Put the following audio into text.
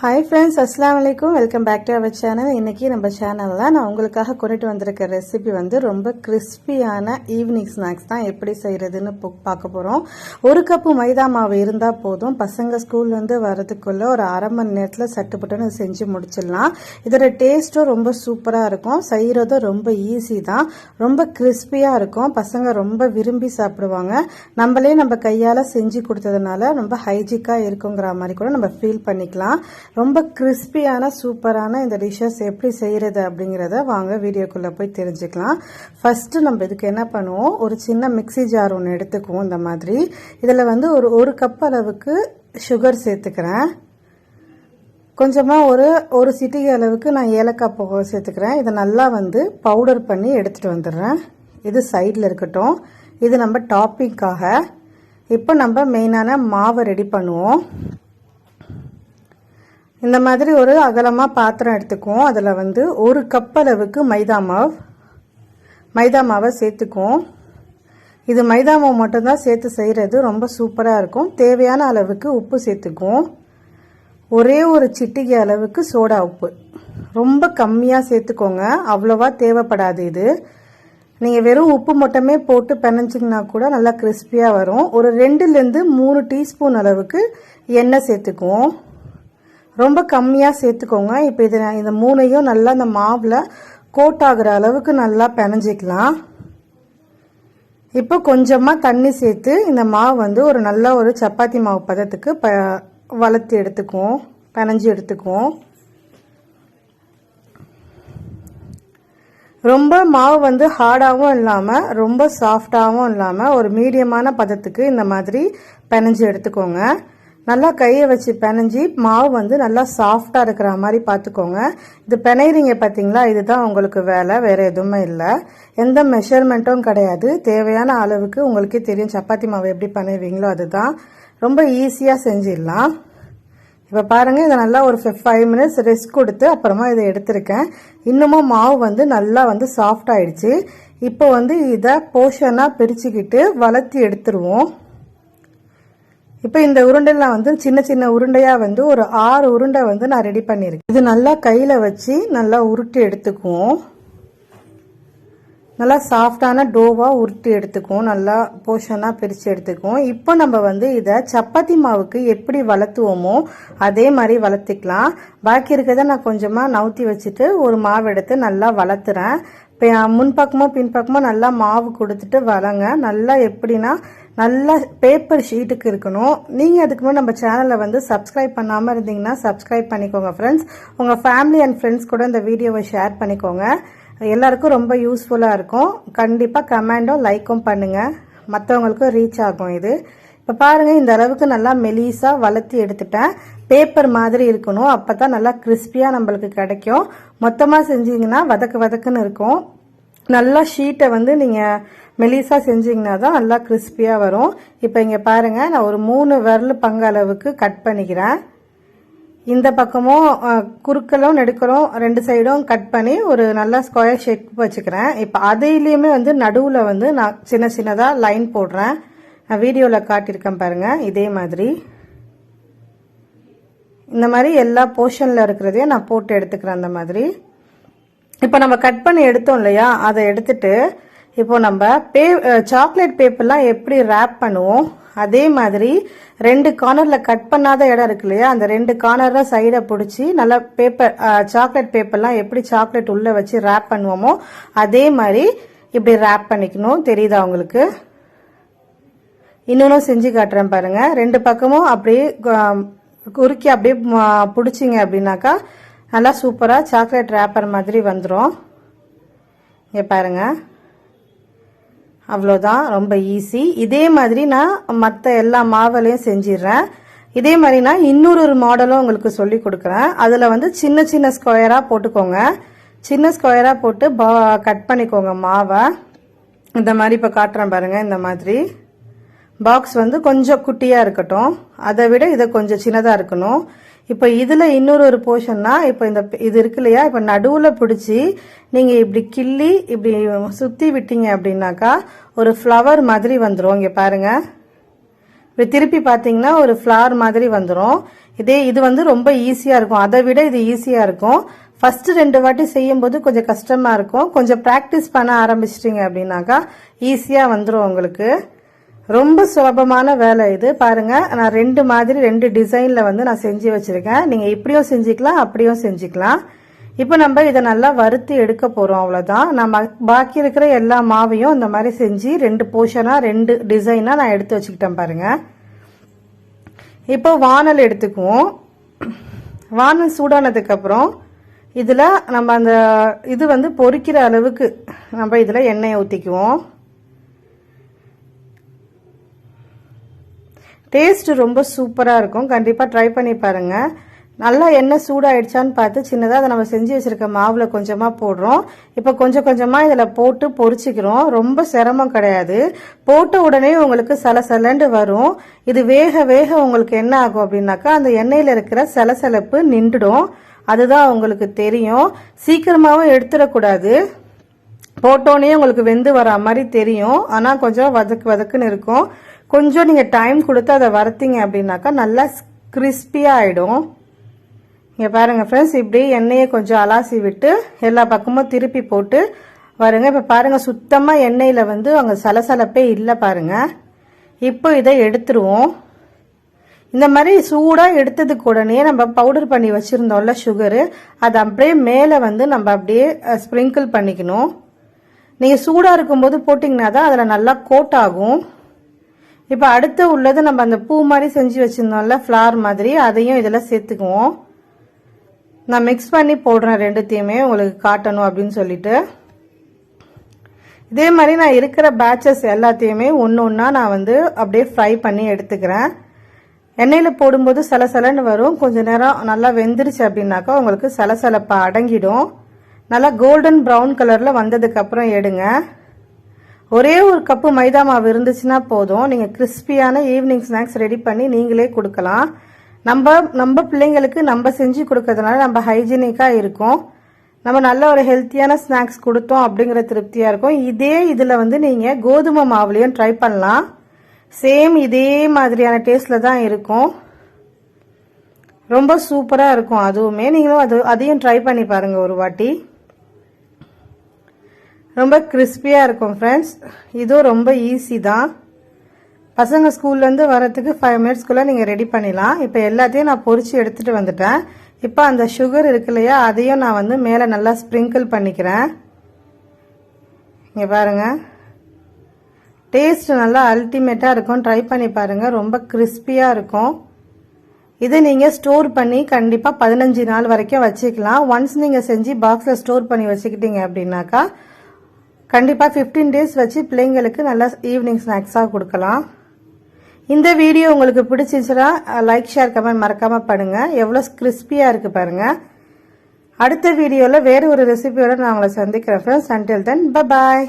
Hi friends அஸ்லாம் வலைக்கும் welcome back to our channel இன்றைக்கி நம்ம சேனலில் நான் உங்களுக்காக கொண்டுட்டு வந்திருக்க ரெசிபி வந்து ரொம்ப கிறிஸ்பியான ஈவினிங் ஸ்நாக்ஸ் தான் எப்படி செய்கிறதுன்னு பார்க்க போகிறோம் ஒரு கப்பு மைதா மாவு இருந்தால் போதும். பசங்க ஸ்கூல்லேருந்து வரதுக்குள்ளே ஒரு அரை மணி நேரத்தில் சட்டுப்பட்டுன்னு செஞ்சு முடிச்சிடலாம். இதோட டேஸ்ட்டும் ரொம்ப சூப்பராக இருக்கும். செய்கிறதும் ரொம்ப ஈஸி தான். ரொம்ப கிறிஸ்பியாக இருக்கும். பசங்க ரொம்ப விரும்பி சாப்பிடுவாங்க. நம்மளே நம்ம கையால் செஞ்சு கொடுத்ததுனால ரொம்ப ஹைஜிக்காக இருக்குங்கிற மாதிரி கூட நம்ம ஃபீல் பண்ணிக்கலாம். ரொம்ப கிறிஸ்பியான சூப்பரான இந்த டிஷ்ஷஸ் எப்படி செய்கிறது அப்படிங்கிறத வாங்க வீடியோக்குள்ளே போய் தெரிஞ்சுக்கலாம். ஃபஸ்ட்டு நம்ம இதுக்கு என்ன பண்ணுவோம்? ஒரு சின்ன மிக்ஸி ஜார் ஒன்று எடுத்துக்குவோம் இந்த மாதிரி. இதில் வந்து ஒரு ஒரு கப் அளவுக்கு சுகர் சேர்த்துக்கிறேன். கொஞ்சமாக ஒரு ஒரு சிட்டிகை அளவுக்கு நான் ஏலக்காய் போக சேர்த்துக்கிறேன். இதை நல்லா வந்து பவுடர் பண்ணி எடுத்துகிட்டு வந்துடுறேன். இது சைடில் இருக்கட்டும். இது நம்ம டாப்பிங்காக இப்போ நம்ம மெயினான மாவை ரெடி பண்ணுவோம். இந்த மாதிரி ஒரு அகலமாக பாத்திரம் எடுத்துக்குவோம். அதில் வந்து ஒரு கப் அளவுக்கு மைதா மாவு. மைதா மாவை சேர்த்துக்குவோம். இது மைதா மாவு மட்டும்தான் சேர்த்து செய்கிறது ரொம்ப சூப்பராக இருக்கும். தேவையான அளவுக்கு உப்பு சேர்த்துக்குவோம். ஒரே ஒரு சிட்டிகை அளவுக்கு சோடா உப்பு. ரொம்ப கம்மியாக சேர்த்துக்கோங்க. அவ்வளோவா தேவைப்படாது இது. நீங்கள் வெறும் உப்பு மட்டுமே போட்டு பிணைஞ்சிங்கன்னா கூட நல்லா கிறிஸ்பியாக வரும். ஒரு ரெண்டுலேருந்து மூணு டீஸ்பூன் அளவுக்கு எண்ணெய் சேர்த்துக்குவோம். ரொம்ப கம்மியாக சேர்த்துக்கோங்க. இப்போ இதை இந்த மூணையும் நல்லா அந்த மாவில் கோட் ஆகிற அளவுக்கு நல்லா பிணைஞ்சிக்கலாம் இப்போ கொஞ்சமாக தண்ணி சேர்த்து இந்த மாவு வந்து ஒரு நல்ல ஒரு சப்பாத்தி மாவு பதத்துக்கு ப வளர்த்து எடுத்துக்குவோம். பிணைஞ்சி எடுத்துக்குவோம். ரொம்ப மாவு வந்து ஹார்டாகவும் இல்லாமல் ரொம்ப சாஃப்டாகவும் இல்லாமல் ஒரு மீடியமான பதத்துக்கு இந்த மாதிரி பிணைஞ்சி எடுத்துக்கோங்க. நல்லா கையை வச்சு பிணைஞ்சி மாவு வந்து நல்லா சாஃப்டாக இருக்கிற மாதிரி பார்த்துக்கோங்க. இது பிணையிறீங்க பார்த்தீங்களா? இதுதான் உங்களுக்கு வேலை. வேறு எதுவுமே இல்லை. எந்த மெஷர்மெண்ட்டும் கிடையாது. தேவையான அளவுக்கு உங்களுக்கே தெரியும் சப்பாத்தி மாவு எப்படி பண்ணுவீங்களோ அதுதான். ரொம்ப ஈஸியாக செஞ்சிடலாம். இப்போ பாருங்கள் இதை நல்லா ஒரு ஃபைவ் மினிட்ஸ் ரெஸ்ட் கொடுத்து அப்புறமா இதை எடுத்திருக்கேன். இன்னமும் மாவு வந்து நல்லா வந்து சாஃப்ட் ஆயிடுச்சு. இப்போ வந்து இதை போர்ஷனாக பிரிச்சுக்கிட்டு வளர்த்தி எடுத்துருவோம். இப்போ இந்த உருண்டைலாம் வந்து சின்ன சின்ன உருண்டையாக வந்து ஒரு ஆறு உருண்டை வந்து நான் ரெடி பண்ணியிருக்கேன். இது நல்லா கையில் வச்சு நல்லா உருட்டி எடுத்துக்குவோம். நல்லா சாஃப்டான டோவாக உருட்டி எடுத்துக்குவோம். நல்லா போர்ஷனாக பிரித்து எடுத்துக்குவோம். இப்போ நம்ம வந்து இதை சப்பாத்தி மாவுக்கு எப்படி வளர்த்துவோமோ அதே மாதிரி வளர்த்துக்கலாம். பாக்கி இருக்கிறத நான் கொஞ்சமாக நவுத்தி வச்சுட்டு ஒரு மாவு எடுத்து நல்லா வளர்த்துறேன். இப்போ முன்பக்கமோ பின்பக்கமோ நல்லா மாவு கொடுத்துட்டு வரங்க நல்லா எப்படின்னா நல்லா பேப்பர் ஷீட்டுக்கு இருக்கணும். நீங்கள் அதுக்கு முன்னாடி நம்ம சேனலை வந்து சப்ஸ்கிரைப் பண்ணாமல் இருந்தீங்கன்னா சப்ஸ்கிரைப் பண்ணிக்கோங்க ஃப்ரெண்ட்ஸ் உங்கள் ஃபேமிலி அண்ட் ஃப்ரெண்ட்ஸ் கூட இந்த வீடியோவை ஷேர் பண்ணிக்கோங்க. எல்லாருக்கும் ரொம்ப யூஸ்ஃபுல்லாக இருக்கும். கண்டிப்பாக கமெண்டும் லைக்கும் பண்ணுங்கள் மற்றவங்களுக்கும் ரீச் ஆகும் இது. இப்போ பாருங்கள் இந்த அளவுக்கு நல்லா மெலீஸாக வளர்த்தி எடுத்துட்டேன். பேப்பர் மாதிரி இருக்கணும். அப்போ தான் நல்லா கிறிஸ்பியாக நம்மளுக்கு கிடைக்கும். மொத்தமாக செஞ்சீங்கன்னா வதக்கு வதக்குன்னு இருக்கும். நல்லா ஷீட்டை வந்து நீங்கள் மெலிசா செஞ்சிங்கன்னா தான் நல்லா கிறிஸ்பியாக வரும். இப்போ இங்கே பாருங்கள் நான் ஒரு மூணு விரல் பங்கு அளவுக்கு கட் பண்ணிக்கிறேன். இந்த பக்கமும் குறுக்களும் நெடுக்கலும் ரெண்டு சைடும் கட் பண்ணி ஒரு நல்ல ஸ்கொயர் ஷேப் வச்சுக்கிறேன். இப்போ அதையிலையுமே வந்து நடுவில் வந்து நான் சின்ன சின்னதாக லைன் போடுறேன். நான் வீடியோவில் காட்டியிருக்கேன் பாருங்கள் இதே மாதிரி. இந்த மாதிரி எல்லா போர்ஷனில் இருக்கிறதையும் நான் போட்டு எடுத்துக்கிறேன் அந்த மாதிரி. இப்போ நம்ம கட் பண்ணி எடுத்தோம் இல்லையா அதை எடுத்துட்டு இப்போ நம்ம பே சாக்லேட் பேப்பர்லாம் எப்படி ரேப் பண்ணுவோம் அதே மாதிரி ரெண்டு கார்னரில் கட் பண்ணாத இடம் இருக்கு இல்லையா அந்த ரெண்டு கார்னரில் சைடை பிடிச்சி நல்லா பேப்பர் சாக்லேட் பேப்பர்லாம் எப்படி சாக்லேட் உள்ளே வச்சு ரேப் பண்ணுவோமோ அதே மாதிரி இப்படி ரேப் பண்ணிக்கணும். தெரியுதா உங்களுக்கு? இன்னொன்றும் செஞ்சு காட்டுறேன் பாருங்கள் ரெண்டு பக்கமும் அப்படியே குறுக்கி அப்படியே பிடிச்சிங்க அப்படின்னாக்கா நல்லா சூப்பராக சாக்லேட் ரேப்பர் மாதிரி வந்துடும் இங்கே பாருங்கள் அவ்வளோதான் ரொம்ப ஈஸி இதே மாதிரி நான் மற்ற எல்லா மாவுலையும் செஞ்சிடுறேன். இதே மாதிரி நான் இன்னொரு ஒரு மாடலும் உங்களுக்கு சொல்லி கொடுக்குறேன். அதில் வந்து சின்ன சின்ன ஸ்கொயராக போட்டுக்கோங்க. சின்ன ஸ்கொயராக போட்டு பா கட் பண்ணிக்கோங்க மாவை. இந்த மாதிரி இப்போ காட்டுறேன் பாருங்கள் இந்த மாதிரி. பாக்ஸ் வந்து கொஞ்சம் குட்டியாக இருக்கட்டும். அதை விட இதை கொஞ்சம் சின்னதாக இருக்கணும். இப்போ இதில் இன்னொரு ஒரு போர்ஷன்னா இப்போ இந்த இது இருக்கு இல்லையா? இப்போ நடுவில் பிடிச்சி நீங்கள் இப்படி கிள்ளி இப்படி சுற்றி விட்டீங்க அப்படின்னாக்கா ஒரு ஃப்ளவர் மாதிரி வந்துடும் இங்கே பாருங்கள் இப்படி திருப்பி பார்த்தீங்கன்னா ஒரு ஃப்ளவர் மாதிரி வந்துடும் இதே இது வந்து ரொம்ப ஈஸியாக இருக்கும். அதை விட இது ஈஸியாக இருக்கும். ஃபஸ்ட்டு ரெண்டு வாட்டி செய்யும்போது கொஞ்சம் கஷ்டமாக இருக்கும். கொஞ்சம் ப்ராக்டிஸ் பண்ண ஆரம்பிச்சிட்டிங்க அப்படின்னாக்கா ஈஸியாக வந்துடும் உங்களுக்கு. ரொம்ப சுலபமான வேலை இது. பாருங்க நான் ரெண்டு மாதிரி ரெண்டு டிசைனில் வந்து நான் செஞ்சு வச்சுருக்கேன். நீங்கள் இப்படியும் செஞ்சுக்கலாம் அப்படியும் செஞ்சுக்கலாம். இப்போ நம்ம இதை நல்லா வறுத்து எடுக்க போகிறோம் அவ்வளோதான் நம்ம பாக்கி இருக்கிற எல்லா மாவையும் இந்த மாதிரி செஞ்சு ரெண்டு போர்ஷனாக ரெண்டு டிசைனாக நான் எடுத்து வச்சுக்கிட்டேன் பாருங்கள் இப்போ வானல் எடுத்துக்குவோம். வானல் சூடானதுக்கப்புறம் இதில் நம்ம அந்த இது வந்து பொறிக்கிற அளவுக்கு நம்ம இதில் எண்ணெயை ஊற்றிக்குவோம் டேஸ்ட் ரொம்ப சூப்பராக இருக்கும். கண்டிப்பாக ட்ரை பண்ணி பாருங்கள் நல்லா எண்ணெய் சூடாயிடுச்சான்னு பார்த்து சின்னதாக அதை நம்ம செஞ்சு வச்சுருக்க மாவில் கொஞ்சமாக போடுறோம். இப்போ கொஞ்சம் கொஞ்சமாக இதில் போட்டு பொறிச்சிக்கிறோம் ரொம்ப சிரமம் கிடையாது. போட்ட உடனே உங்களுக்கு சலசலண்டு வரும். இது வேக வேக உங்களுக்கு என்ன ஆகும் அப்படின்னாக்கா அந்த எண்ணெயில் இருக்கிற சலசலப்பு நின்றுடும். அதுதான் உங்களுக்கு தெரியும். சீக்கிரமாகவும் எடுத்துடக்கூடாது. போட்டோன்னே உங்களுக்கு வெந்து வரா மாதிரி தெரியும். ஆனால் கொஞ்சம் வதக்கு வதக்குன்னு இருக்கும். கொஞ்சம் நீங்கள் டைம் கொடுத்து அதை வறுத்தீங்க அப்படின்னாக்கா நல்லா கிறிஸ்பியாக ஆகிடும் இங்கே பாருங்கள் ஃப்ரெண்ட்ஸ் இப்படி எண்ணெயை கொஞ்சம் அலாசி விட்டு எல்லா பக்கமும் திருப்பி போட்டு வருங்க. இப்போ பாருங்கள் சுத்தமாக எண்ணெயில் வந்து அங்கே சலசலப்பே இல்லை பாருங்கள் இப்போ இதை எடுத்துருவோம். இந்த மாதிரி சூடாக எடுத்ததுக்கு உடனே நம்ம பவுடர் பண்ணி வச்சுருந்தோம்ல சுகரு அதை அப்படியே மேலே வந்து நம்ம அப்படியே ஸ்ப்ரிங்கிள் பண்ணிக்கணும். நீங்கள் சூடாக இருக்கும்போது போட்டிங்கன்னா தான் அதில் நல்லா கோட் ஆகும். இப்போ அடுத்து உள்ளது நம்ம அந்த பூ மாதிரி செஞ்சு வச்சுருந்தோம்ல ஃப்ளார் மாதிரி அதையும் இதில் சேர்த்துக்குவோம். நான் மிக்ஸ் பண்ணி போடுறேன் ரெண்டுத்தையுமே உங்களுக்கு காட்டணும் அப்படின்னு சொல்லிட்டு. இதே மாதிரி நான் இருக்கிற பேட்சஸ் எல்லாத்தையுமே ஒன்று ஒன்றா நான் வந்து அப்படியே ஃப்ரை பண்ணி எடுத்துக்கிறேன். எண்ணெயில் போடும்போது சலசலன்னு வரும். கொஞ்ச நேரம் நல்லா வெந்துருச்சு அப்படின்னாக்கா உங்களுக்கு சலசலப்பை அடங்கிடும். நல்லா கோல்டன் ப்ரௌன் கலரில் வந்ததுக்கப்புறம் எடுங்க. ஒரே ஒரு கப்பு மைதா மாவு இருந்துச்சுன்னா போதும். நீங்கள் கிறிஸ்பியான ஈவினிங் ஸ்நாக்ஸ் ரெடி பண்ணி நீங்களே கொடுக்கலாம். நம்ம நம்ம பிள்ளைங்களுக்கு நம்ம செஞ்சு கொடுக்கறதுனால நம்ம ஹைஜீனிக்காக இருக்கும். நம்ம நல்ல ஒரு ஹெல்த்தியான ஸ்நாக்ஸ் கொடுத்தோம் அப்படிங்கிற திருப்தியாக இருக்கும். இதே இதில் வந்து நீங்கள் கோதுமை மாவுலேயும் ட்ரை பண்ணலாம். சேம் இதே மாதிரியான டேஸ்ட்டில் தான் இருக்கும். ரொம்ப சூப்பராக இருக்கும் அதுவுமே. நீங்களும் அது அதையும் ட்ரை பண்ணி பாருங்கள் ஒரு வாட்டி. ரொம்ப கிறிஸ்பியாக இருக்கும் ஃப்ரெண்ட்ஸ் இதுவும் ரொம்ப ஈஸி தான். பசங்க ஸ்கூல்லேருந்து வரத்துக்கு ஃபைவ் மினிட்ஸ்க்குள்ளே நீங்கள் ரெடி பண்ணிடலாம். இப்போ எல்லாத்தையும் நான் பொறிச்சு எடுத்துகிட்டு வந்துட்டேன். இப்போ அந்த சுகர் இருக்கு இல்லையா அதையும் நான் வந்து மேலே நல்லா ஸ்ப்ரிங்கிள் பண்ணிக்கிறேன். இங்கே பாருங்கள் டேஸ்ட் நல்லா அல்டிமேட்டாக இருக்கும். ட்ரை பண்ணி பாருங்கள் ரொம்ப கிறிஸ்பியாக இருக்கும். இதை நீங்கள் ஸ்டோர் பண்ணி கண்டிப்பாக பதினஞ்சு நாள் வரைக்கும் வச்சுக்கலாம். ஒன்ஸ் நீங்கள் செஞ்சு பாக்ஸில் ஸ்டோர் பண்ணி வச்சுக்கிட்டீங்க அப்படின்னாக்கா கண்டிப்பாக ஃபிஃப்டீன் டேஸ் வச்சு பிள்ளைங்களுக்கு நல்லா ஈவினிங் ஸ்நாக்ஸாக கொடுக்கலாம். இந்த வீடியோ உங்களுக்கு பிடிச்சிச்சுன்னா லைக் ஷேர் கமெண்ட் மறக்காமல் பண்ணுங்கள் எவ்வளோ கிறிஸ்பியாக இருக்குது பாருங்கள் அடுத்த வீடியோவில் வேறு ஒரு ரெசிபியோடு நான் உங்களை சந்திக்கிறேன் ஃப்ரெண்ட்ஸ் அன்டில் தென் பாய்